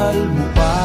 mahal mo pa?